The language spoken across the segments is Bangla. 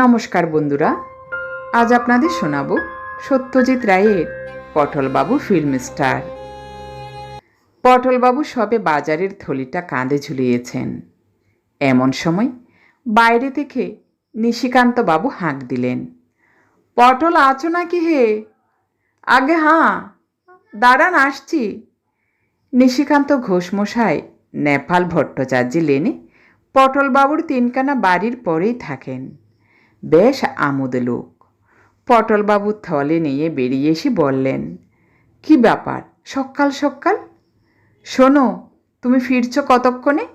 নমস্কার বন্ধুরা, আজ আপনাদের শোনাব সত্যজিৎ রায়ের পটলবাবু ফিল্ম স্টার। পটলবাবু সবে বাজারের থলিটা কাঁধে ঝুলিয়েছেন। এমন সময় বাইরে থেকে নিশিকান্ত বাবু হাঁক দিলেন, পটল আছো নাকি হে? আগে হাঁ, দাঁড়ান আসছি। নিশিকান্ত ঘোষমশাই নেপাল ভট্টাচার্য লেনে পটলবাবুর তিনখানা বাড়ির পরেই থাকেন। বেশ আমোদ লোক। পটলবাবু থলে নিয়ে বেরিয়ে এসে বললেন, কি ব্যাপার? সকাল সকাল? শোনো, তুমি ফিরছ কতক্ষণে?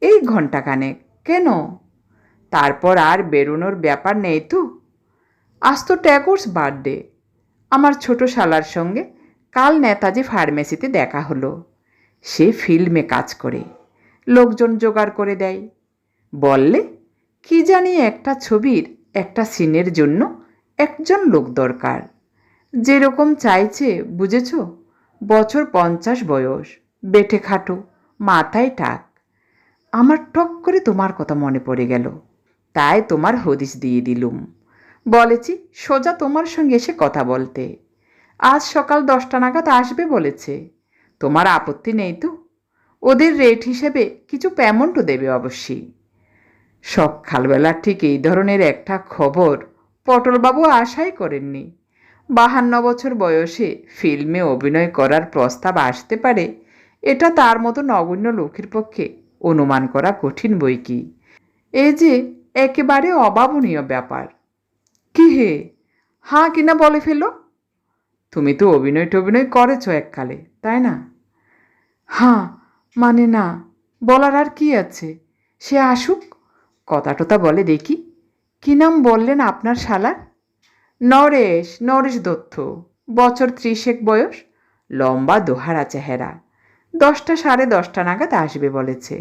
এই ঘন্টাখানেক কেন? তারপর আর বেরোনোর ব্যাপার নেই তো। আজ তো ট্যাগোর্স বার্থডে। আমার ছোট শালার সঙ্গে কাল নেতাজি ফার্মেসিতে দেখা হলো। সে ফিল্মে কাজ করে। লোকজন জোগাড় করে দেয়। বললে কি জানি একটা ছবির, একটা সিনের জন্য একজন লোক দরকার। যেরকম চাইছে, বুঝেছ? বছর পঞ্চাশ বয়স, বেটে খাটো, মাথায় টাক। আমার টক করে তোমার কথা মনে পড়ে গেল। তাই তোমার হদিস দিয়ে দিলুম। বলেছি, সোজা তোমার সঙ্গে এসে কথা বলতে। আজ সকাল দশটা নাগাদ আসবে বলেছে। তোমার আপত্তি নেই তো? ওদের রেট হিসেবে কিছু পেমেন্টও দেবে অবশ্যই। সকালবেলা ঠিক এই ধরনের একটা খবর পটলবাবু আশাই করেননি। বাহান্ন বছর বয়সে ফিল্মে অভিনয় করার প্রস্তাব আসতে পারে, এটা তার মতো নগণ্য লোকের পক্ষে অনুমান করা কঠিন বই কি? এই যে একেবারে অভাবনীয় ব্যাপার। কি হে? হাঁ কিনা বলে ফেলো? তুমি তো অভিনয় টভিনয় করেছ এককালে, তাই না? হাঁ মানে না, বলার আর কি আছে? সে আসুক। কথা বলে দেখি। কি নাম বললেন আপনার শালার নরেশ নরেশ দত্ত, বছর ত্রিশেক বয়স, লম্বা দোহারা চেহারা, দশটা সাড়ে দশটা নাগাদ আসবে বলেছে।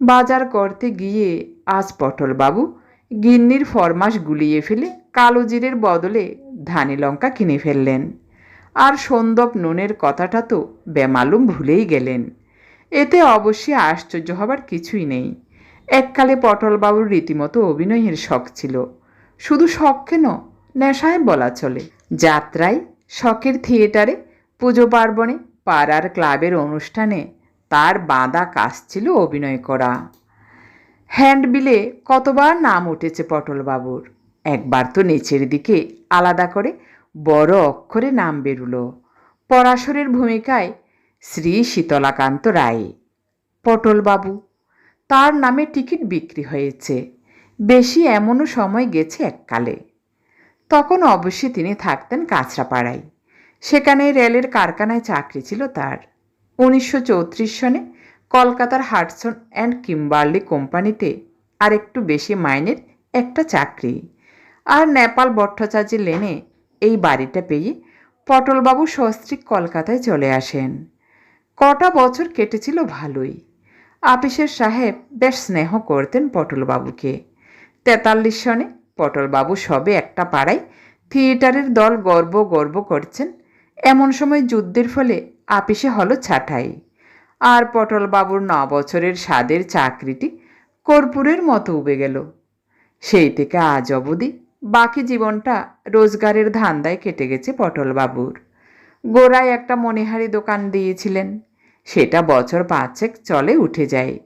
বাজার করতে গিয়ে আজ পটলবাবু গিন্নির ফরমাস গুলিয়ে ফেলে কালো জিরের বদলে ধানি লঙ্কা কিনে ফেললেন। আর সন্দপ নুনের কথাটা তো বেমালুম ভুলেই গেলেন। এতে অবশ্যই আশ্চর্য হবার কিছুই নেই। এককালে পটলবাবুর রীতিমতো অভিনয়ের শখ ছিল। শুধু শখ কেন, নেশায় বলা চলে। যাত্রায়, শখের থিয়েটারে, পুজো পার্বণে, পাড়ার ক্লাবের অনুষ্ঠানে তার বাঁধা কাজ ছিল অভিনয় করা। হ্যান্ডবিলে কতবার নাম উঠেছে পটলবাবুর। একবার তো নিচের দিকে আলাদা করে বড় অক্ষরে নাম বেরুলো। পরাশরের ভূমিকায় শ্রী শীতলাকান্ত রায়। পটলবাবু তার নামে টিকিট বিক্রি হয়েছে। বেশি এমনও সময় গেছে এককালে। তখন অবশ্যই তিনি থাকতেন কাঁচরাপাড়ায়। সেখানে রেলের কারখানায় চাকরি ছিল তার। উনিশশো চৌত্রিশ সনে কলকাতার হাটসন অ্যান্ড কিম্বার্লি কোম্পানিতে আর একটু বেশি মাইনের একটা চাকরি। আর নেপাল ভট্টাচার্য লেনে এই বাড়িটা পেয়ে পটলবাবু সস্ত্রীক কলকাতায় চলে আসেন। কটা বছর কেটেছিল ভালোই। আপিসের সাহেব বেশ স্নেহ করতেন পটলবাবুকে। তেতাল্লিশ সনে পটলবাবু সবে একটা পাড়ায় থিয়েটারের দল গর্ব গর্ব করছেন। এমন সময় যুদ্ধের ফলে আপিসে হলো ছাঁটাই। আর পটলবাবুর ন বছরের স্বাদের চাকরিটি কর্পূরের মতো উবে গেল। সেই থেকে আজ অবধি বাকি জীবনটা রোজগারের ধান্দায় কেটে গেছে পটলবাবুর। গোড়ায় একটা মণিহারি দোকান দিয়েছিলেন। সেটা বছর পাঁচেক চলে উঠে যায়।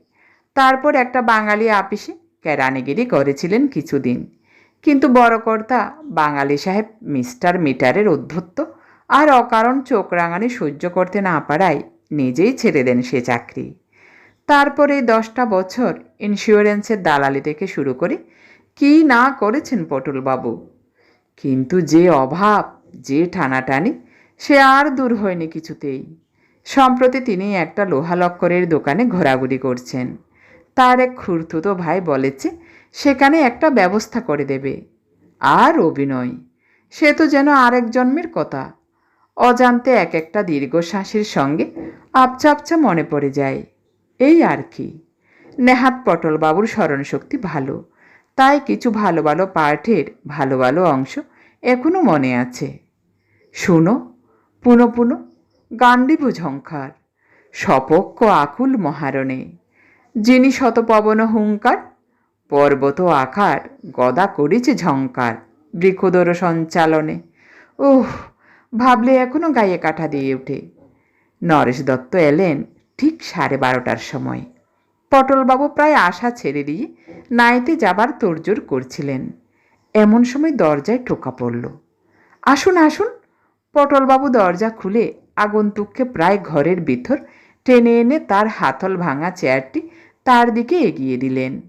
তারপর একটা বাঙালি আপিসে কেরানিগিরি করেছিলেন কিছুদিন। কিন্তু বড়কর্তা বাঙালি সাহেব মিস্টার মিটারের উদ্ধত্ত আর অকারণ চোখ রাঙানি সহ্য করতে না পারায় নিজেই ছেড়ে দেন সে চাকরি। তারপরে দশটা বছর ইন্স্যুরেন্সের দালালি থেকে শুরু করে কি না করেছেন পটলবাবু? কিন্তু যে অভাব, যে টানাটানি, সে আর দূর হয়নি কিছুতেই। সম্প্রতি তিনি একটা লোহা লক্করের দোকানে ঘোরাঘুরি করছেন। তার এক খুঁড়তুতো ভাই বলেছে, সেখানে একটা ব্যবস্থা করে দেবে। আর অভিনয়। সে তো যেন আরেক জন্মের কথা। অজান্তে এক একটা দীর্ঘশ্বাসের সঙ্গে আপচা আপচা মনে পড়ে যায়। এই আর কি। নেহাত পটলবাবুর স্মরণশক্তি ভালো। তাই কিছু ভালো ভালো পাঠের ভালো ভালো অংশ এখনও মনে আছে। শুনো, পুনো পুনো গান্ডীব ঝঙ্কার সপক্ষ আকুল মহারণে। যিনি শতপবন হুঙ্কার পর্বত আকার গদা করেছে ঝঙ্কার বৃক্ষদর সঞ্চালনে। ওহ ভাবলে এখনও গায়ে কাঠা দিয়ে ওঠে নরেশ দত্ত এলেন ঠিক সাড়ে বারোটার সময়। পটলবাবু প্রায় আশা ছেড়ে দিয়ে নাইতে যাবার তোড়জোড় করছিলেন। এমন সময় দরজায় টোকা পড়ল। আসুন আসুন, পটলবাবু দরজা খুলে আগন্তুককে প্রায় ঘরের ভিতর টেনে এনে তার হাতল ভাঙা চেয়ারটি তার দিকে এগিয়ে দিলেন।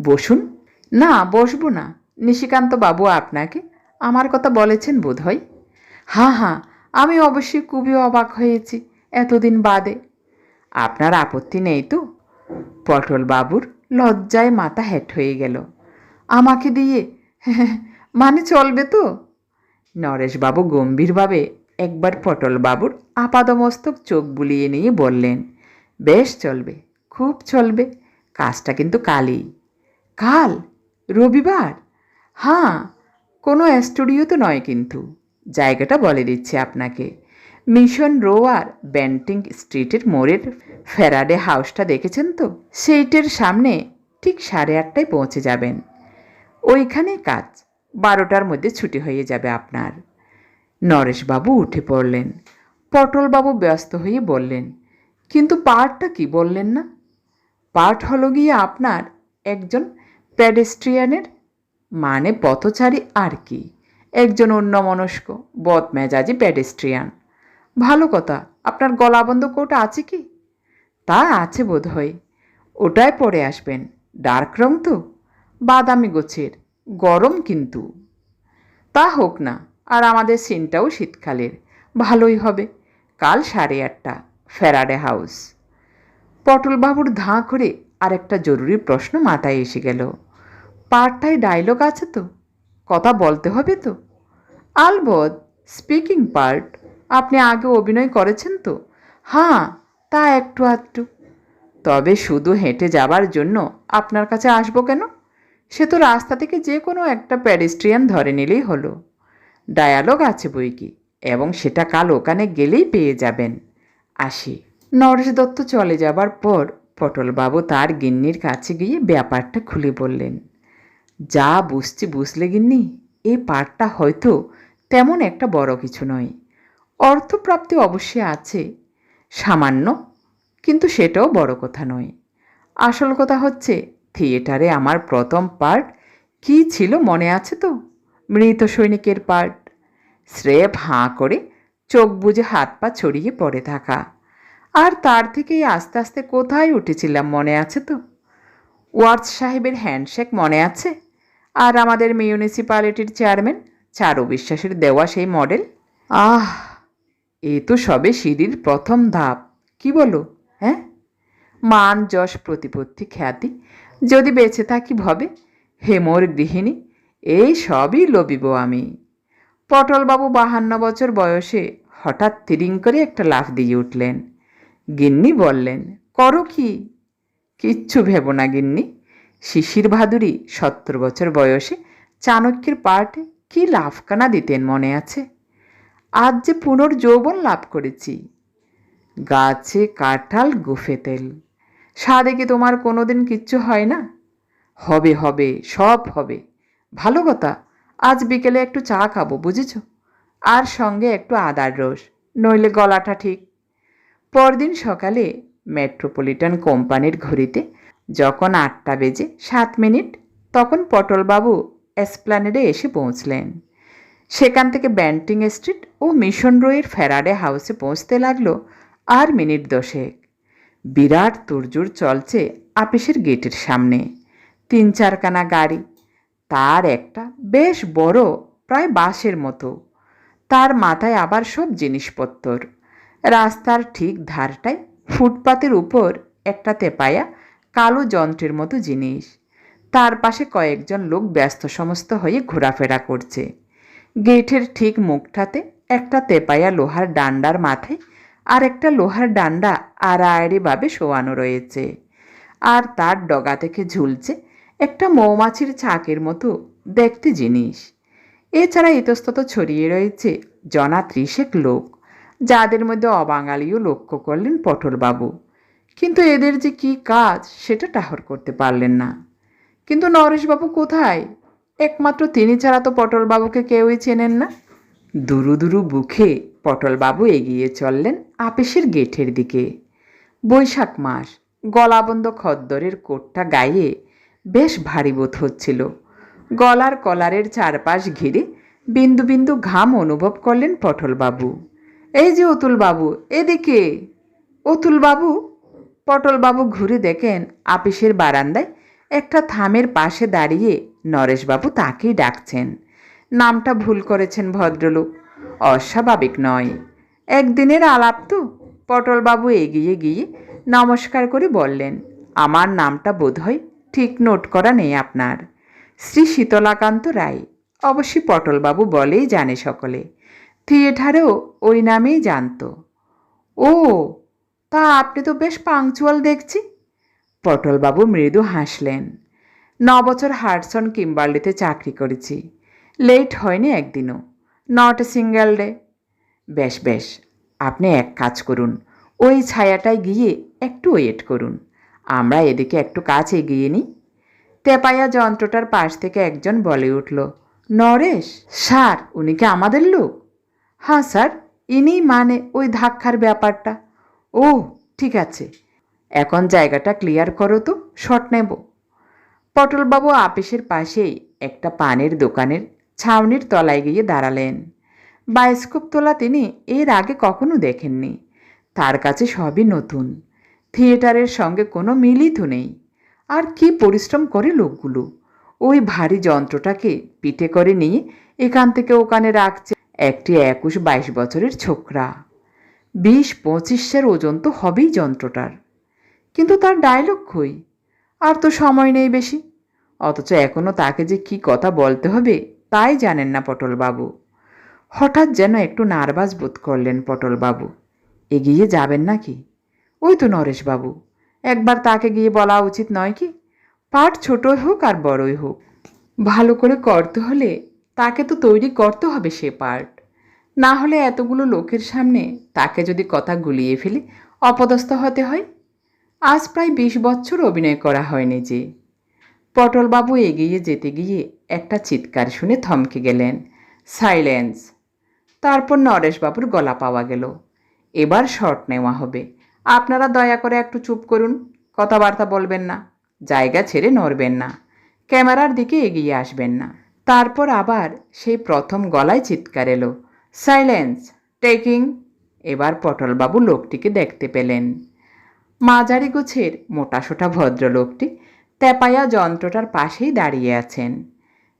বসুন। না, বসবো না। নিশিকান্ত বাবু আপনাকে আমার কথা বলেছেন বোধহয়? হ্যাঁ হ্যাঁ আমি অবশ্যই খুবই অবাক হয়েছি এতদিন বাদে। আপনার আপত্তি নেই তো? পটল বাবুর লজ্জায় মাথা হেট হয়ে গেল। আমাকে দিয়ে? মানে চলবে তো? নরেশবাবু গম্ভীরভাবে একবার পটলবাবুর আপাদমস্তক চোখ বুলিয়ে নিয়ে বললেন, বেশ চলবে, খুব চলবে, কাজটা কিন্তু কালই। কাল? রবিবার? হ্যাঁ কোনো স্টুডিও তো নয় কিন্তু, জায়গাটা বলে দিচ্ছি আপনাকে। মিশন রো আর ব্যান্টিং স্ট্রিটের মোড়ের ফেরাডে হাউসটা দেখেছেন তো? সেইটের সামনে ঠিক সাড়ে আটটায় পৌঁছে যাবেন। ওইখানে কাজ, বারোটার মধ্যে ছুটি হয়ে যাবে আপনার। নরেশবাবু উঠে পড়লেন। পটলবাবু ব্যস্ত হয়ে বললেন, কিন্তু পার্টটা কি বললেন না? পার্ট হলো গিয়ে আপনার একজন প্যাডেস্ট্রিয়ানের মানে পথচারী আর কি। একজন অন্যমনস্ক বদ মেজাজি প্যাডেস্ট্রিয়ান ভালো কথা, আপনার গলাবন্ধ কোট আছে কি? তা আছে বোধ হয় ওটাই পরে আসবেন। ডার্ক রং তো? বাদামি গোছের। গরম কিন্তু। তা হোক না। আর আমাদের সিনটাও শীতকালের। ভালোই হবে। কাল সাড়ে আটটা ফেরাডে হাউস। পটলবাবুর ধাঁ করে আরেকটা জরুরি প্রশ্ন মাথায় এসে গেল। পার্টটায় ডায়লগ আছে তো? কথা বলতে হবে তো? আলবদ স্পিকিং পার্ট আপনি আগে অভিনয় করেছেন তো? হ্যাঁ তা একটু আধটু। তবে শুধু হেঁটে যাবার জন্য আপনার কাছে আসব কেন? সে তো রাস্তা থেকে যে কোনো একটা প্যাডেস্ট্রিয়ান ধরে নিলেই হলো। ডায়ালগ আছে বই কি এবং সেটা কাল ওখানে গেলেই পেয়ে যাবেন। আসি। নরেশ দত্ত চলে যাবার পর পটলবাবু তার গিন্নির কাছে গিয়ে ব্যাপারটা খুলে বললেন, যা বুঝছি বুঝলে গিন্নি এই পাঠটা হয়তো তেমন একটা বড় কিছু নয়। অর্থপ্রাপ্তি অবশ্যই আছে, সামান্য, কিন্তু সেটাও বড় কথা নয়। আসল কথা হচ্ছে, থিয়েটারে আমার প্রথম পার্ট কী ছিল মনে আছে তো? মৃত সৈনিকের পার্ট স্রেফ হাঁ করে চোখ বুজে হাত পা ছড়িয়ে পড়ে থাকা। আর তার থেকেই আস্তে আস্তে কোথায় উঠেছিলাম মনে আছে তো? ওয়ার্স সাহেবের হ্যান্ডশেক মনে আছে? আর আমাদের মিউনিসিপ্যালিটির চেয়ারম্যান চারু বিশ্বাসের দেওয়া সেই মডেল? আহ, এ তো সবে সিঁড়ির প্রথম ধাপ, কি বলো হ্যাঁ? মান যশ প্রতিপত্তি খ্যাতি যদি বেঁচে থাকি ভবে, হেমর গৃহিণী এই সবই লবিব আমি। পটলবাবু বাহান্ন বছর বয়সে হঠাৎ তিরিং করে একটা লাফ দিয়ে উঠলেন। গিন্নি বললেন, করো কি? কিচ্ছু ভেব না গিন্নি। শিশির ভাদুরী সত্তর বছর বয়সে চাণক্যের পার্টে কি লাফকানা দিতেন মনে আছে? আজ যে পুনর্যৌবন লাভ করেছি। গাছে কাঁঠাল গুফে তেল। স্বাদে কি তোমার কোনোদিন কিচ্ছু হয় না? হবে হবে, সব হবে। ভালো কথা, আজ বিকেলে একটু চা খাব, বুঝেছ? আর সঙ্গে একটু আদার রস, নইলে গলাটা ঠিক। পরদিন সকালে মেট্রোপলিটন কোম্পানির ঘড়িতে যখন আটটা বেজে সাত মিনিট, তখন পটলবাবু এসপ্ল্যানেডে এসে পৌঁছলেন। সেখান থেকে ব্যান্টিং স্ট্রিট ও মিশন রোয়ের ফেরাডে হাউসে পৌঁছতে লাগল আর মিনিট দশেক। বিরাট তুরজুর চলছে আপিসের গেটের সামনে। তিন চারখানা গাড়ি তার একটা বেশ বড়, প্রায় বাসের মতো। তার মাথায় আবার সব জিনিসপত্র রাস্তার ঠিক ধারটায় ফুটপাতের উপর একটা তেপায়া কালো যন্ত্রের মতো জিনিস। তার পাশে কয়েকজন লোক ব্যস্ত সমস্ত হয়ে ঘোরাফেরা করছে। গেটের ঠিক মুখটাতে একটা তেপায়া লোহার ডান্ডার মাথায় আর একটা লোহার ডান্ডা আড়াআড়িভাবে শোয়ানো রয়েছে। আর তার ডগা থেকে ঝুলছে একটা মৌমাছির চাকের মতো দেখতে জিনিস। এছাড়া ইতস্তত ছড়িয়ে রয়েছে জনা ত্রিশেক লোক, যাদের মধ্যে অবাঙালিও লক্ষ্য করলেন পটলবাবু। কিন্তু এদের যে কি কাজ, সেটা টাহর করতে পারলেন না। কিন্তু নরেশবাবু কোথায়? একমাত্র তিনি ছাড়া তো পটলবাবুকে কেউই চেনেন না। দুরু দুরু বুকে পটলবাবু এগিয়ে চললেন আপিসের গেটের দিকে। বৈশাখ মাস, গলাবন্ধ খদ্দরের কোটটা গায়ে বেশ ভারী বোধ হচ্ছিল। গলার কলারের চারপাশ ঘিরে বিন্দু বিন্দু ঘাম অনুভব করলেন পটলবাবু। এই যে অতুলবাবু, এদিকে! অতুলবাবু? পটলবাবু ঘুরে দেখেন আপিসের বারান্দায় একটা থামের পাশে দাঁড়িয়ে নরেশবাবু তাকেই ডাকছেন। নামটা ভুল করেছেন ভদ্রলোক, অস্বাভাবিক নয়। একদিনের আলাপ তো? পটলবাবু এগিয়ে গিয়ে নমস্কার করে বললেন, আমার নামটা বোধহয় ঠিক নোট করা নেই আপনার। শ্রী শীতলাকান্ত রায়, অবশ্যই পটলবাবু বলেই জানে সকলে। থিয়েটারেও ওই নামেই জানতো। ও, তা আপনি তো বেশ পাংচুয়াল দেখছি। পটলবাবু মৃদু হাসলেন। ন বছর হার্টসন কিম্বার্লিতে চাকরি করেছি। লেট হয়নি একদিনও। নট এ সিঙ্গেল ডে বেশ বেশ, আপনি এক কাজ করুন। ওই ছায়াটায় গিয়ে একটু ওয়েট করুন। আমরা এদিকে একটু কাজ এগিয়ে নিই। তেপায়া যন্ত্রটার পাশ থেকে একজন বলে উঠল, নরেশ, স্যার, উনি কি আমাদের লোক? হ্যাঁ স্যার ইনি মানে ওই ধাক্কার ব্যাপারটা। ও ঠিক আছে। এখন জায়গাটা ক্লিয়ার করো তো, শট নেব। পটলবাবু আপিসের পাশেই একটা পানের দোকানের ছাউনির তলায় গিয়ে দাঁড়ালেন। বায়োস্কোপ তোলা তিনি এর আগে কখনো দেখেননি। তার কাছে সবই নতুন। থিয়েটারের সঙ্গে কোনো মিলই তো নেই। আর কি পরিশ্রম করে লোকগুলো। ওই ভারী যন্ত্রটাকে পিঠে করে নিয়ে এখান থেকে ওখানে রাখছে একটি একুশ বাইশ বছরের ছোকরা। বিশ পঁচিশের ওজন তো হবেই যন্ত্রটার। কিন্তু তার ডায়লগ কই? আর তো সময় নেই বেশি। অথচ এখনও তাকে যে কি কথা বলতে হবে তাই জানেন না পটলবাবু। হঠাৎ যেন একটু নার্ভাস বোধ করলেন পটলবাবু। এগিয়ে যাবেন নাকি? ওই তো নরেশবাবু, একবার তাকে গিয়ে বলা উচিত নয় কি? পাঠ ছোটই হোক আর বড়ই হোক। ভালো করে করতে হলে তাকে তো তৈরি করতে হবে সে পার্ট না হলে এতগুলো লোকের সামনে তাকে যদি কথা গুলিয়ে ফেলে অপদস্থ হতে হয়? আজ প্রায় বিশ বছর অভিনয় করা হয়নি যে। পটলবাবু এগিয়ে যেতে গিয়ে একটা চিৎকার শুনে থমকে গেলেন। সাইলেন্স। তারপর নরেশবাবুর গলা পাওয়া গেল। এবার শর্ট নেওয়া হবে। আপনারা দয়া করে একটু চুপ করুন, কথাবার্তা বলবেন না, জায়গা ছেড়ে নড়বেন না, ক্যামেরার দিকে এগিয়ে আসবেন না। তারপর আবার সেই প্রথম গলায় চিৎকার এলো, সাইলেন্স, টেকিং। এবার পটলবাবু লোকটিকে দেখতে পেলেন। মাঝারি গোছের মোটাসোটা ভদ্রলোকটি তেপায়া যন্ত্রটার পাশেই দাঁড়িয়ে আছেন।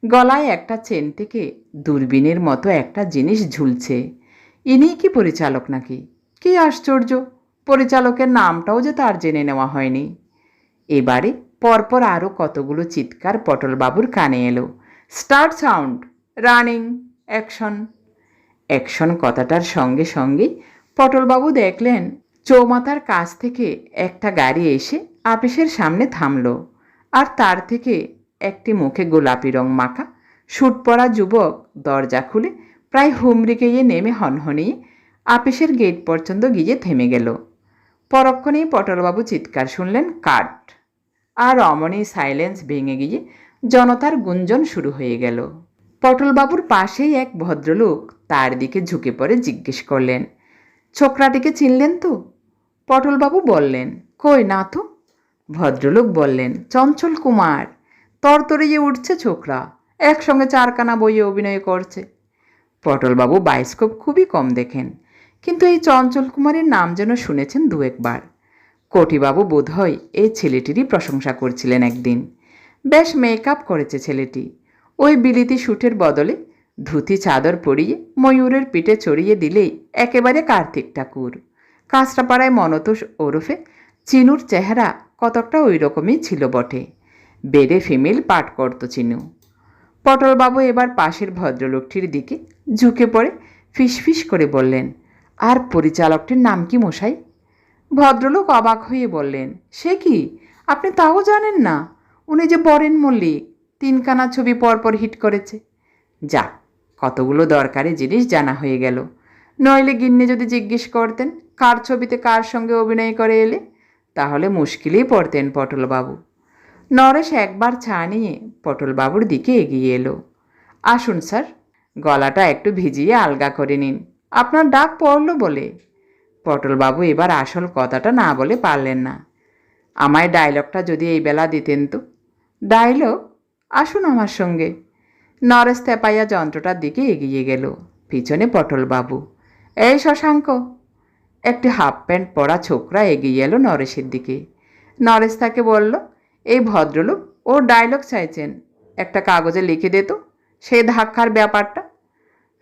গলায় একটা চেন থেকে দূরবীনের মতো একটা জিনিস ঝুলছে। ইনিই কি পরিচালক নাকি? কি আশ্চর্য! পরিচালকের নামটাও যে তার জেনে নেওয়া হয়নি। এবারে পরপর আরও কতগুলো চিৎকার পটলবাবুর কানে এলো। Start sound, running, action. Action কথাটার সঙ্গে সঙ্গে পটলবাবু দেখলেন চৌমাতার কাছ থেকে একটা গাড়ি এসে আপিসের সামনে থামল। আর তার থেকে একটি মুখে গোলাপি রং মাখা শুট পরা যুবক দরজা খুলে প্রায় হুমড়ি গিয়ে নেমে হনহনিয়ে আপিসের গেট পর্যন্ত গিয়ে থেমে গেল। পরক্ষণেই পটলবাবু চিৎকার শুনলেন, কাট। আর অমনি সাইলেন্স ভেঙে গিয়ে জনতার গুঞ্জন শুরু হয়ে গেল। পটলবাবুর পাশেই এক ভদ্রলোক তার দিকে ঝুঁকে পড়ে জিজ্ঞেস করলেন, ছোকরাটিকে চিনলেন তো? পটলবাবু বললেন, কই না তো? ভদ্রলোক বললেন, চঞ্চল কুমার, তরতরিয়ে উঠছে ছোকরা, একসঙ্গে চারকানা বইয়ে অভিনয় করছে। পটলবাবু বায়োস্কোপ খুবই কম দেখেন। কিন্তু এই চঞ্চল কুমারের নাম যেন শুনেছেন দু একবার। কোটিবাবু বোধহয় এই ছেলেটিরই প্রশংসা করছিলেন একদিন। বেশ মেকআপ করেছে ছেলেটি। ওই বিলিতি শুটের বদলে ধুতি চাদর পরিয়ে ময়ূরের পিঠে চড়িয়ে দিলেই একেবারে কার্তিক ঠাকুর। কাঁচরাপাড়ায় মনতোষ ওরফে চিনুর চেহারা কতকটা ওই রকমই ছিল বটে। বেড়ে ফিমেল পাঠ করত চিনু। পটলবাবু এবার পাশের ভদ্রলোকটির দিকে ঝুঁকে পড়ে ফিসফিস করে বললেন আর পরিচালকটির নাম কি মশাই? ভদ্রলোক অবাক হয়ে বললেন, সে কি? আপনি তাও জানেন না? উনি যে বরেন মল্লিক, তিনখানা ছবি পরপর হিট করেছে। যা, কতগুলো দরকারি জিনিস জানা হয়ে গেল। নইলে গিন্নি যদি জিজ্ঞেস করতেন, কার ছবিতে কার সঙ্গে অভিনয় করে এলে? তাহলে মুশকিলেই পড়তেন পটলবাবু। নরেশ একবার চা নিয়ে পটলবাবুর দিকে এগিয়ে এলো। আসুন স্যার, গলাটা একটু ভিজিয়ে আলগা করে নিন। আপনার ডাক পড়ল বলে। পটলবাবু এবার আসল কথাটা না বলে পারলেন না। আমায় ডায়লগটা যদি এই বেলা দিতেন তো? ডায়লগ? আসুন আমার সঙ্গে। নরেশ তেপাইয়া যন্ত্রটার দিকে এগিয়ে গেল, পিছনে পটলবাবু। এই শশাঙ্ক! একটি হাফ প্যান্ট পরা ছোকরা এগিয়ে এলো নরেশের দিকে। নরেশ তাকে বলল, এই ভদ্রলোক ও ডায়লগ চাইছেন। একটা কাগজে লিখে দে তো, সেই ধাক্কার ব্যাপারটা।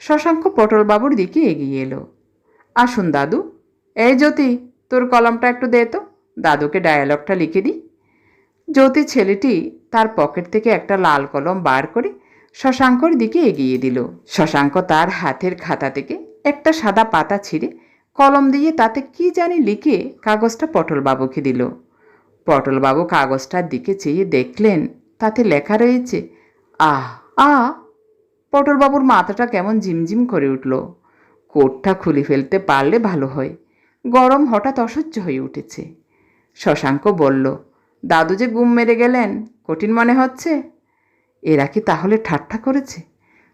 শশাঙ্ক পটলবাবুর দিকে এগিয়ে এলো। আসুন দাদু, এই জ্যোতি, তোর কলমটা একটু দে তো, দাদুকে ডায়ালগটা লিখে দিই। জ্যোতি ছেলেটি তার পকেট থেকে একটা লাল কলম বার করে শশাঙ্কর দিকে এগিয়ে দিল। শশাঙ্ক তার হাতের খাতা থেকে একটা সাদা পাতা ছিঁড়ে কলম দিয়ে তাতে কি জানি লিখে কাগজটা পটলবাবুকে দিল। পটলবাবু কাগজটার দিকে চেয়ে দেখলেন তাতে লেখা রয়েছে, আহ আ পটলবাবুর মাথাটা কেমন ঝিমঝিম করে উঠল। কোটটা খুলে ফেলতে পারলে ভালো হয়। গরম হঠাৎ অসহ্য হয়ে উঠেছে। শশাঙ্ক বলল, দাদু যে গুম মেরে গেলেন, কঠিন মনে হচ্ছে? এরা কি তাহলে ঠাট্টা করেছে?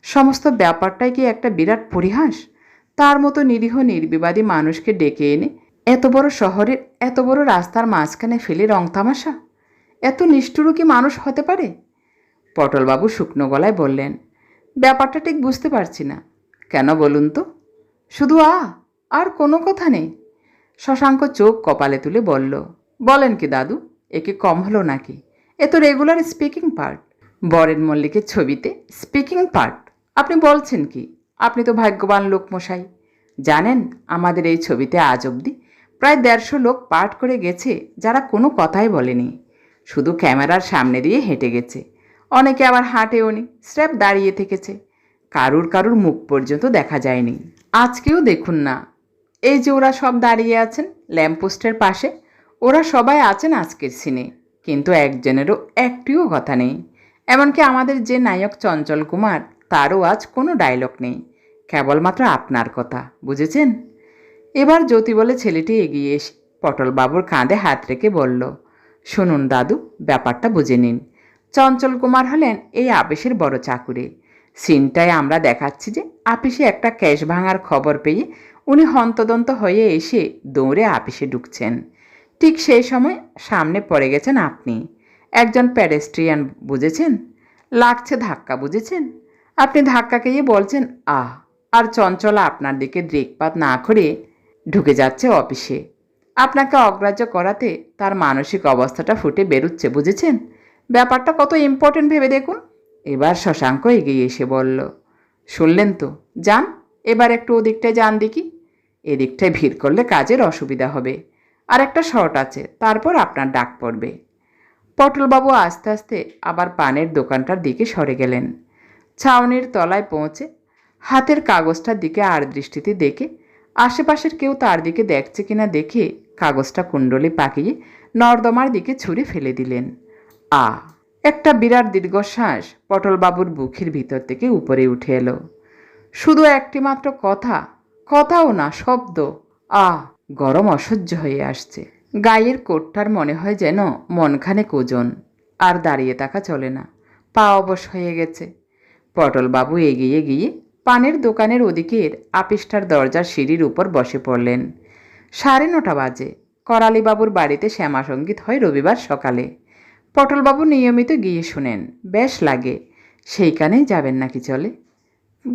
সমস্ত ব্যাপারটাই কি একটা বিরাট পরিহাস? তার মতো নিরীহ নির্বিবাদী মানুষকে ডেকে এনে এত বড় শহরের, এত বড় রাস্তার মাঝখানে ফেলে রং তামাশা? এত নিষ্ঠুরও কি মানুষ হতে পারে? পটলবাবু শুকনো গলায় বললেন ব্যাপারটা ঠিক বুঝতে পারছি না। কেন বলুন তো? শুধু আ, আর কোনো কথা নেই। শশাঙ্ক চোখ কপালে তুলে বলল, বলেন কি দাদু একে কম হলো নাকি? এ তো রেগুলার স্পিকিং পার্ট বরেন মল্লিকের ছবিতে স্পিকিং পার্ট আপনি বলছেন কি? আপনি তো ভাগ্যবান লোক মশাই জানেন, আমাদের এই ছবিতে আজ অবধি প্রায় দেড়শো লোক পাঠ করে গেছে, যারা কোনো কথাই বলেনি। শুধু ক্যামেরার সামনে দিয়ে হেঁটে গেছে। অনেকে আবার হাঁটেও নি, স্রেফ দাঁড়িয়ে থেকেছে। কারুর কারুর মুখ পর্যন্ত দেখা যায়নি। আজকেও দেখুন না। এই যে ওরা সব দাঁড়িয়ে আছেন, ল্যাম্পপোস্টের পাশে, ওরা সবাই আছেন আজকের সিনে কিন্তু একজনেরও একটিও কথা নেই। এমনকি আমাদের যে নায়ক চঞ্চল কুমার, তারও আজ কোনো ডায়লগ নেই। কেবলমাত্র আপনার কথা, বুঝেছেন? এবার জ্যোতি বলে ছেলেটি এগিয়ে এসে পটলবাবুর কাঁধে হাত রেখে বলল, শুনুন দাদু, ব্যাপারটা বুঝে নিন। চঞ্চল কুমার হলেন এই আপিসের বড় চাকুরে। সিনটায় আমরা দেখাচ্ছি যে আপিসে একটা ক্যাশ ভাঙার খবর পেয়ে উনি হন্তদন্ত হয়ে এসে দৌড়ে আপিসে ঢুকছেন। ঠিক সেই সময় সামনে পড়ে গেছেন আপনি। একজন প্যারেস্ট্রিয়ান বুঝেছেন? লাগছে ধাক্কা বুঝেছেন? আপনি ধাক্কা খেয়ে বলছেন, আহ, আর চঞ্চলা আপনার দিকে দৃকপাত না করে ঢুকে যাচ্ছে অফিসে। আপনাকে অগ্রাহ্য করাতে তার মানসিক অবস্থাটা ফুটে বেরুচ্ছে, বুঝেছেন? ব্যাপারটা কত ইম্পর্টেন্ট ভেবে দেখুন। এবার শশাঙ্ক এগিয়ে এসে বলল, শুনলেন তো, যান, এবার একটু ওদিকটায় যান দেখি। এদিকটায় ভিড় করলে কাজের অসুবিধা হবে। আর একটা শর্ট আছে, তারপর আপনার ডাক পড়বে। পটলবাবু আস্তে আস্তে আবার পানের দোকানটার দিকে সরে গেলেন। ছাউনির তলায় পৌঁছে হাতের কাগজটার দিকে আর দৃষ্টিতে দেখে আশেপাশের কেউ তার দিকে দেখছে কিনা দেখে কাগজটা কুণ্ডলি পাকিয়ে নর্দমার দিকে ছুঁড়ে ফেলে দিলেন। আ। একটা বিরাট দীর্ঘশ্বাস পটলবাবুর বুকের ভিতর থেকে উপরে উঠে এলো। শুধু একটি মাত্র কথা, কথাও না, শব্দ। আ, গরম অসহ্য হয়ে আসছে। গায়ের কোটটার মনে হয় যেন মনখানে কোজন আর দাঁড়িয়ে থাকা চলে না। পা অবশ হয়ে গেছে। পটলবাবু এগিয়ে গিয়ে পানের দোকানের ওদিকের আপিসটার দরজার সিঁড়ির উপর বসে পড়লেন। সাড়ে নটা বাজে। করালিবাবুর বাড়িতে শ্যামা সংগীত হয় রবিবার সকালে। পটলবাবু নিয়মিত গিয়ে শুনেন, বেশ লাগে, সেইখানেই যাবেন নাকি চলে?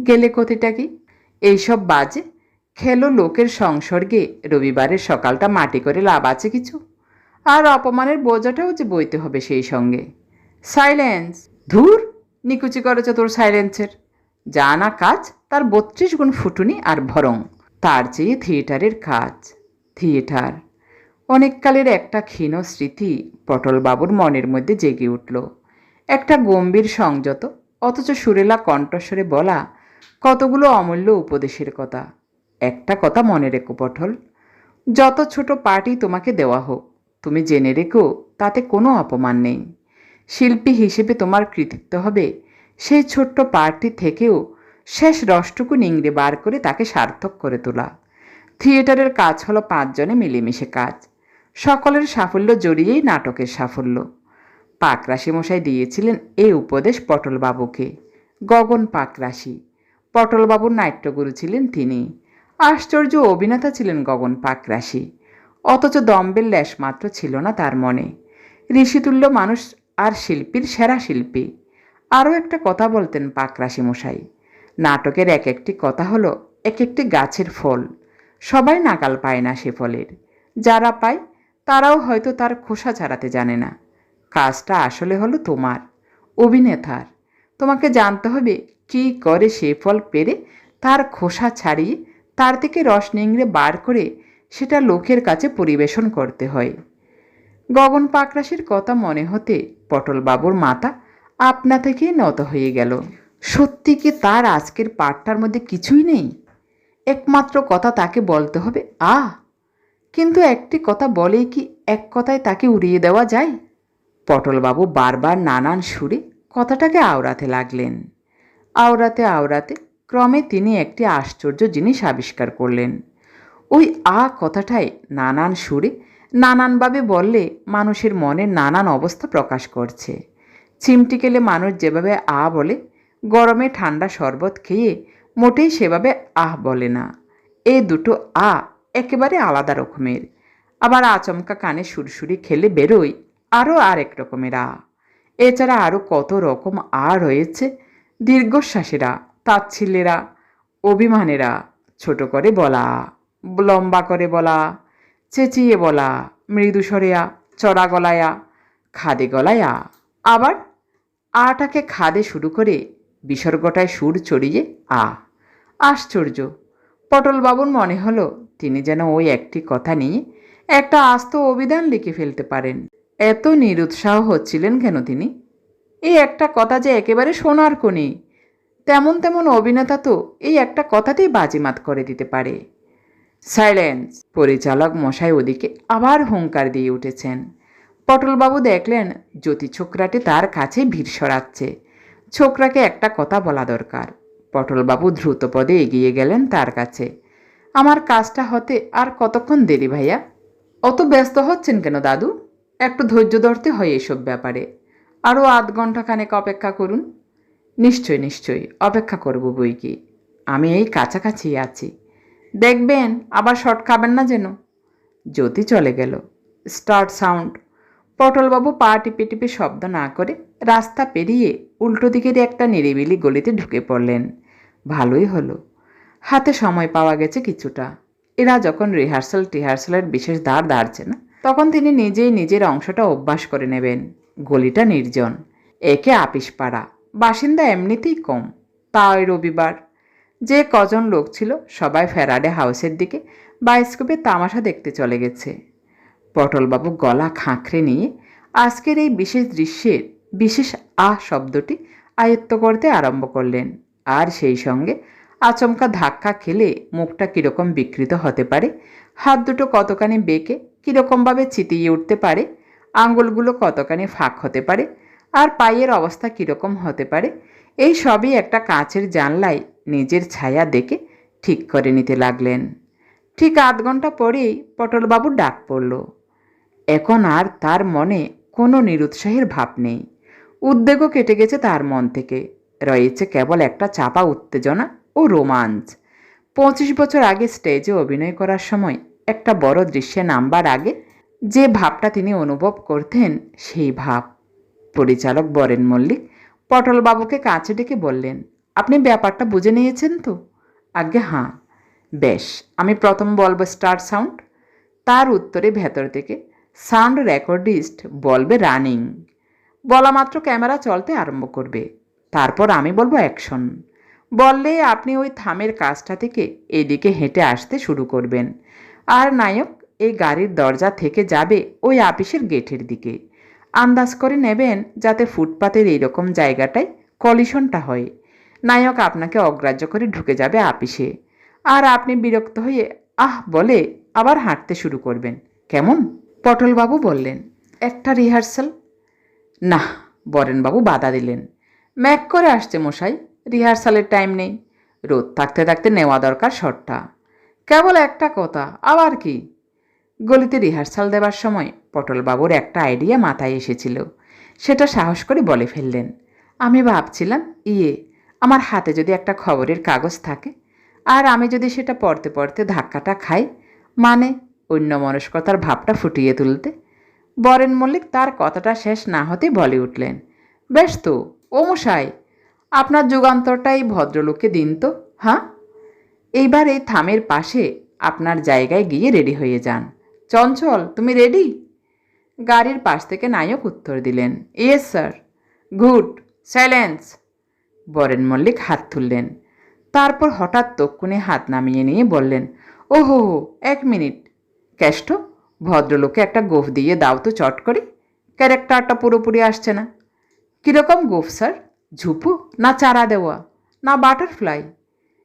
গেলে ক্ষতিটা কি? এইসব বাজে, খেলো লোকের সংসর্গে, রবিবারের সকালটা মাটি করে লাভ আছে কিছু? আর অপমানের বোঝাটাও যে বইতে হবে সেই সঙ্গে। সাইলেন্স? ধুর, নিকুচি করেছে তোর সাইলেন্সের। যা না কাজ, তার বত্রিশ গুণ ফুটুনি আর ভরং, তার চেয়ে থিয়েটারের কাজ। থিয়েটার? অনেককালের একটা ক্ষীণ স্মৃতি পটলবাবুর মনের মধ্যে জেগে উঠল। একটা গম্ভীর সংযত, অথচ সুরেলা কণ্ঠস্বরে বলা কতগুলো অমূল্য উপদেশের কথা। একটা কথা মনে রেখো পটল, যত ছোট পার্টি তোমাকে দেওয়া হোক, তুমি জেনে রেখো তাতে কোনো অপমান নেই। শিল্পী হিসেবে তোমার কৃতিত্ব হবে সেই ছোট্ট পার্টি থেকেও শেষ রসটুকু নিংড়ে বার করে তাকে সার্থক করে তোলা। থিয়েটারের কাজ হলো পাঁচজনে মিলেমিশে কাজ সকলের সাফল্য জড়িয়েই নাটকের সাফল্য। পাকরাশি মশাই দিয়েছিলেন এ উপদেশ পটলবাবুকে। গগন পাকরাশি পটলবাবুর নাট্যগুরু ছিলেন তিনি। আশ্চর্য অভিনেতা ছিলেন গগন পাকরাশি অথচ দম্বের ল্যাশ মাত্র ছিল না তার মনে। ঋষিতুল্য মানুষ আর শিল্পীর সেরা শিল্পী। আরও একটা কথা বলতেন পাকরাশি মশাই। নাটকের এক একটি কথা হলো এক একটি গাছের ফল। সবাই নাগাল পায় না সে ফলের। যারা পায় তারাও হয়তো তার খোসা ছাড়াতে জানে না। কাজটা আসলে হলো তোমার, অভিনেতার। তোমাকে জানতে হবে কী করে সে ফল পেরে তার খোসা ছাড়িয়ে তার থেকে রস নিংড়ে বার করে সেটা লোকের কাছে পরিবেশন করতে হয়। গগন পাকরাশির কথা মনে হতে পটলবাবুর মাথা আপনা থেকেই নত হয়ে গেল। সত্যি কি তার আজকের পাঠটার মধ্যে কিছুই নেই? একমাত্র কথা তাকে বলতে হবে আ কিন্তু একটি কথা বলেই কি এক কথায় তাকে উড়িয়ে দেওয়া যায়? পটলবাবু বারবার নানান সুরে কথাটাকে আওড়াতে লাগলেন। আওড়াতে আওড়াতে ক্রমে তিনি একটি আশ্চর্য জিনিস আবিষ্কার করলেন। ওই আ কথাটাই নানান সুরে নানানভাবে বললে মানুষের মনের নানান অবস্থা প্রকাশ করছে। চিমটি কেলে মানুষ যেভাবে আ বলে, গরমে ঠান্ডা শরবত খেয়ে মোটেই সেভাবে আহ বলে না। এই দুটো আ একেবারে আলাদা রকমের। আবার আচমকা কানে সুরসুরি খেলে বেরোয় আরও আরেক রকমের। আ এছাড়া আরও কত রকম আ রয়েছে দীর্ঘশ্বাসেরা, তাচ্ছিল্যেরা, অভিমানেরা। ছোট করে বলা, লম্বা করে বলা, চেঁচিয়ে বলা, মৃদু সরেয়া চড়া গলায়া, খাদে গলায়া। আবার আটাকে খাদে শুরু করে বিসর্গটায় সুর চড়িয়ে আ। আশ্চর্য! পটলবাবুর মনে হলো, তিনি যেন ওই একটি কথা নিয়ে একটা আস্ত অভিধান লিখে ফেলতে পারেন। এত নিরুৎসাহ হচ্ছিলেন কেন তিনি? এই একটা কথা যে একেবারে সোনার কোণে। তেমন তেমন অভিনেতা তো এই একটা কথাতেই বাজিমাত করে দিতে পারে। সাইলেন্স, পরিচালক মশাই ওদিকে আবার হুঙ্কার দিয়ে উঠেছেন। পটলবাবু দেখলেন জ্যোতি ছোকরাটি তার কাছে ভিড় সরাচ্ছে। ছোকরাকে একটা কথা বলা দরকার। পটলবাবু দ্রুত পদে এগিয়ে গেলেন তার কাছে। আমার কাজটা হতে আর কতক্ষণ দেরি ভাইয়া? অত ব্যস্ত হচ্ছেন কেন দাদু? একটু ধৈর্য ধরতে হয় এসব ব্যাপারে। আরও আধ ঘণ্টা খানেক অপেক্ষা করুন। নিশ্চয় নিশ্চয়ই অপেক্ষা করব বই কি। আমি এই কাছাকাছি আছি। দেখবেন, আবার শর্ট খাবেন না যেন? জ্যোতি চলে গেল। Start sound. পটলবাবু পা টিপে টিপে শব্দ না করে রাস্তা পেরিয়ে উল্টো দিকের একটা নিরিবিলি গলিতে ঢুকে পড়লেন। ভালোই হলো। হাতে সময় পাওয়া গেছে কিছুটা। এরা যখন রিহার্সাল টিহার্সালের বিশেষ ধার দাঁড়ছে না, তখন তিনি নিজেই নিজের অংশটা অভ্যাস করে নেবেন। গলিটা নির্জন। একে আপিস পাড়া বাসিন্দা এমনিতেই কম। তাই রবিবার। যে কজন লোক ছিল সবাই ফেরাডে হাউসের দিকে বায়োস্কোপে তামাশা দেখতে চলে গেছে। পটলবাবু গলা খাঁকড়ে নিয়ে আজকের এই বিশেষ দৃশ্যের বিশেষ আ শব্দটি আয়ত্ত করতে আরম্ভ করলেন। আর সেই সঙ্গে আচমকা ধাক্কা খেলে মুখটা কীরকম বিকৃত হতে পারে, হাত দুটো কতখানি বেঁকে কীরকমভাবে চিতিয়ে উঠতে পারে, আঙ্গুলগুলো কতখানি ফাঁক হতে পারে, আর পায়ের অবস্থা কীরকম হতে পারে, এই সবই একটা কাঁচের জানলায় নিজের ছায়া দেখে ঠিক করে নিতে লাগলেন। ঠিক আধ ঘণ্টা পরেই পটলবাবুর ডাক পড়ল। এখন আর তার মনে কোনো নিরুৎসাহের ভাব নেই। উদ্বেগও কেটে গেছে তার মন থেকে। রয়েছে কেবল একটা চাপা উত্তেজনা ও রোমাঞ্চ। পঁচিশ বছর আগে স্টেজে অভিনয় করার সময় একটা বড় দৃশ্যে নামবার আগে যে ভাবটা তিনি অনুভব করতেন, সেই ভাব। পরিচালক বরেন মল্লিক পটলবাবুকে কাছে ডেকে বললেন, আপনি ব্যাপারটা বুঝে নিয়েছেন তো? আজ্ঞে হাঁ বেশ, আমি প্রথম বলব স্টার সাউন্ড। তার উত্তরে ভেতর থেকে, সাউন্ড রেকর্ডিস্ট বলবে রানিং। বলা মাত্র ক্যামেরা চলতে আরম্ভ করবে। তারপর আমি বলব অ্যাকশন। বললে আপনি ওই থামের কাজটা থেকে এদিকে হেঁটে আসতে শুরু করবেন। আর নায়ক, এই গাড়ির দরজা থেকে যাবে ওই আপিসের গেটের দিকে। আন্দাজ করে নেবেন যাতে ফুটপাতের এইরকম জায়গাটায় কলিশনটা হয়। নায়ক আপনাকে অগ্রাহ্য করে ঢুকে যাবে আপিসে। আর আপনি বিরক্ত হয়ে, আহ, বলে আবার হাঁটতে শুরু করবেন। কেমন? পটলবাবু বললেন। একটা রিহার্সাল? না বরেনবাবু বাধা দিলেন। ম্যাক করে আসছে মশাই, রিহার্সালের টাইম নেই। রোদ থাকতে থাকতে নেওয়া দরকার শটটা। কেবল একটা কথা, আবার কি? গলিতে রিহার্সাল দেবার সময় পটলবাবুর একটা আইডিয়া মাথায় এসেছিল। সেটা সাহস করে বলে ফেললেন। আমি ভাবছিলাম ইয়ে আমার হাতে যদি একটা খবরের কাগজ থাকে, আর আমি যদি সেটা পড়তে পড়তে ধাক্কাটা খাই মানে অন্য মনস্কতার ভাবটা ফুটিয়ে তুলতে। বরেন মল্লিক তার কথাটা শেষ না হতে বলে উঠলেন, বেশ তো ও মশাই, আপনার যুগান্তরটাই ভদ্রলোককে দিন তো হ্যাঁ এইবার এই থামের পাশে আপনার জায়গায় গিয়ে রেডি হয়ে যান। চঞ্চল, তুমি রেডি? গাড়ির পাশ থেকে নায়ক উত্তর দিলেন, yes sir. Good, silence. Baren Mallick হাত তুললেন। তারপর হঠাৎ তক্ষুনি হাত নামিয়ে নিয়ে বললেন ও হো হো এক মিনিট। কেষ্ট ভদ্রলোকে একটা গোফ দিয়ে দাও তো চট করে। ক্যারেক্টারটা পুরোপুরি আসছে না। কীরকম গোফ, স্যার? ঝুপু? না চারা দেওয়া? না বাটারফ্লাই?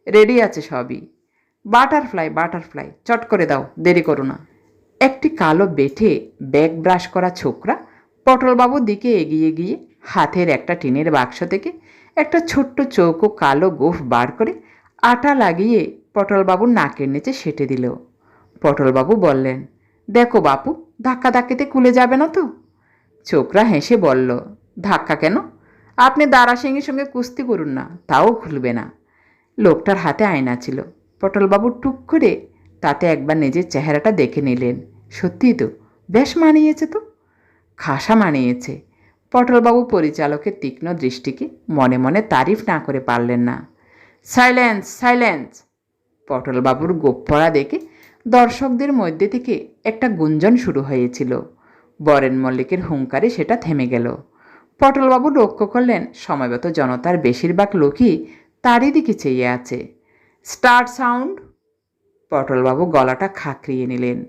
রেডি আছে সবই। বাটারফ্লাই বাটারফ্লাই, চট করে দাও, দেরি করো না। একটি কালো বেঠে ব্যাগ ব্রাশ করা ছোকরা পটলবাবুর দিকে এগিয়ে গিয়ে হাতের একটা টিনের বাক্স থেকে একটা ছোট্ট চৌকো কালো গোফ বার করে আটা লাগিয়ে পটলবাবুর নাকের নিচে সেটে দিল। পটলবাবু বললেন, দেখো বাপু ধাক্কা ধাক্কিতে কুলে যাবে না তো? ছোকরা হেসে বলল ধাক্কা কেন? আপনি দারা সিংয়ের সঙ্গে কুস্তি করুন না, তাও খুলবে না। লোকটার হাতে আয়না ছিল। পটলবাবু টুক করে তাতে একবার নিজের চেহারাটা দেখে নিলেন। সত্যিই তো, বেশ মানিয়েছে তো? খাসা মানিয়েছে। পটলবাবু পরিচালকের তীক্ষ্ণ দৃষ্টিকে মনে মনে তারিফ না করে পারলেন না। Silence silence! পটলবাবুর গোপ পড়া দেখে দর্শকদের মধ্যে থেকে একটা গুঞ্জন শুরু হয়েছিল। বরেন মল্লিকের হুঙ্কারে সেটা থেমে গেল। পটলবাবু লক্ষ্য করলেন সময়গত জনতার বেশিরভাগ লোকই তারই দিকে চেয়ে আছে। Start sound? পটলবাবু গলাটা খাঁকরিয়ে নিলেন।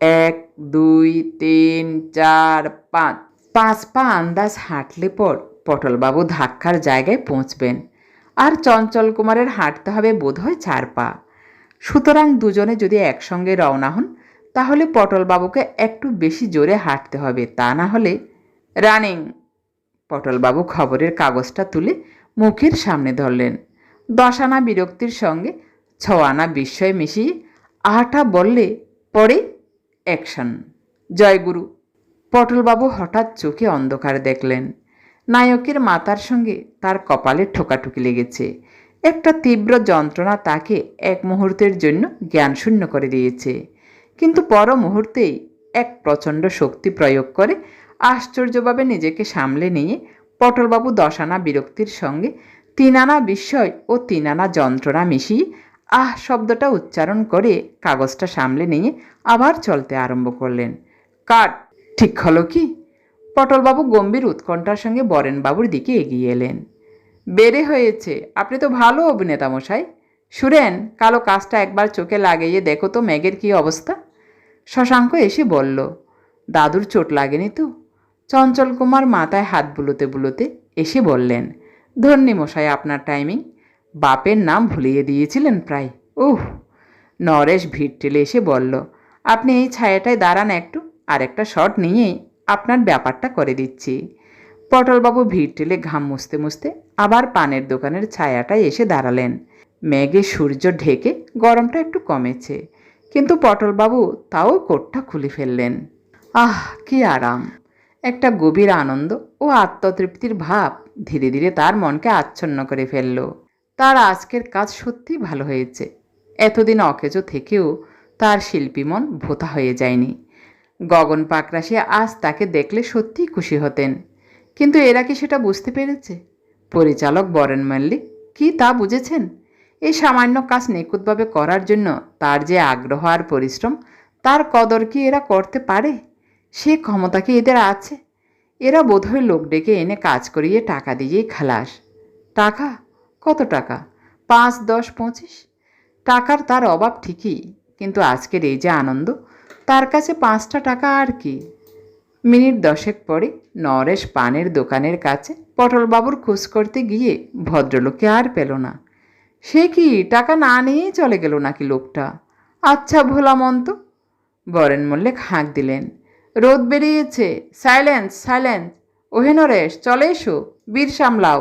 এক, দুই, তিন, চার, পাঁচ। পাঁচ পা আন্দাজ হাঁটলে পর পটলবাবু ধাক্কার জায়গায় পৌঁছবেন। আর চঞ্চল কুমারের হাঁটতে হবে বোধহয় চার পা। সুতরাং দুজনে যদি একসঙ্গে রওনা হন, তাহলে পটলবাবুকে একটু বেশি জোরে হাঁটতে হবে। তা না হলে রানিং পটলবাবু খবরের কাগজটা তুলে মুখের সামনে ধরলেন। দশানা বিরক্তির সঙ্গে ছয়ানা বিস্ময় মিশিয়ে আটা বললে, পরে অ্যাকশন। জয়গুরু পটলবাবু হঠাৎ চোখে অন্ধকার দেখলেন। নায়কের মাতার সঙ্গে তার কপালে ঠোকাঠুকি লেগেছে। একটা তীব্র যন্ত্রণা তাকে এক মুহূর্তের জন্য জ্ঞানশূন্য করে দিয়েছে। কিন্তু পর মুহূর্তেই এক প্রচণ্ড শক্তি প্রয়োগ করে আশ্চর্যভাবে নিজেকে সামলে নিয়ে পটলবাবু দশানা বিরক্তির সঙ্গে তিনানা বিস্ময় ও তিনানা যন্ত্রণা মিশিয়ে আহ শব্দটা উচ্চারণ করে কাগজটা সামলে নিয়ে আবার চলতে আরম্ভ করলেন। কাট ঠিক হলো কি? পটলবাবু গম্ভীর উৎকণ্ঠার সঙ্গে বরেনবাবুর দিকে এগিয়ে এলেন। বেড়ে হয়েছে, আপনি তো ভালো অভিনেতা মশাই। সুরেন, কালো কাজটা একবার চোখে লাগিয়ে দেখো তো ম্যাগের কী অবস্থা। শশাঙ্ক এসে বলল, দাদুর চোট লাগেনি তো? চঞ্চল কুমার মাথায় হাত বুলোতে বুলোতে এসে বললেন, ধন্যী মশাই, আপনার টাইমিং বাপের নাম ভুলিয়ে দিয়েছিলেন প্রায়। উহ! নরেশ ভিড় টেলে এসে বলল, আপনি এই ছায়াটায় দাঁড়ান একটু, আর একটা শট নিয়ে আপনার ব্যাপারটা করে দিচ্ছি। পটলবাবু ভিড় টেলে ঘাম মুছতে মুছতে আবার পানের দোকানের ছায়াটায় এসে দাঁড়ালেন। মেঘে সূর্য ঢেকে গরমটা একটু কমেছে, কিন্তু পটলবাবু তাও কোটটা খুলে ফেললেন। আহ, কি আরাম! একটা গভীর আনন্দ ও আত্মতৃপ্তির ভাব ধীরে ধীরে তার মনকে আচ্ছন্ন করে ফেলল। তার আজকের কাজ সত্যিই ভালো হয়েছে। এতদিন অকেজো থেকেও তার শিল্পী মন ভোতা হয়ে যায়নি। গগন পাকরাশি আজ তাকে দেখলে সত্যিই খুশি হতেন। কিন্তু এরা কি সেটা বুঝতে পেরেছে? পরিচালক বরেন মল্লিক, কি তা বুঝেছেন? এই সামান্য কাজ নিখুঁতভাবে করার জন্য তার যে আগ্রহ আর পরিশ্রম, তার কদর কি এরা করতে পারে? সে ক্ষমতা কি এদের আছে? এরা বোধহয় লোক ডেকে এনে কাজ করিয়ে টাকা দিয়েই খালাস। টাকা? কত টাকা? পাঁচ, দশ, পঁচিশ? টাকার তার অভাব ঠিকই, কিন্তু আজকের এই যে আনন্দ, তার কাছে পাঁচটা টাকা আর কি? মিনিট দশেক পরে নরেশ পানের দোকানের কাছে পটলবাবুর খোঁজ করতে গিয়ে ভদ্রলোককে আর পেল না। সে কি টাকা না নিয়েই চলে গেল নাকি লোকটা? আচ্ছা ভোলা মন্ত বরেন মল্লিক হাঁক দিলেন। রোদ বেরিয়েছে। Silence silence. ওহে নরেশ চলে এসো। বীর সামলাও।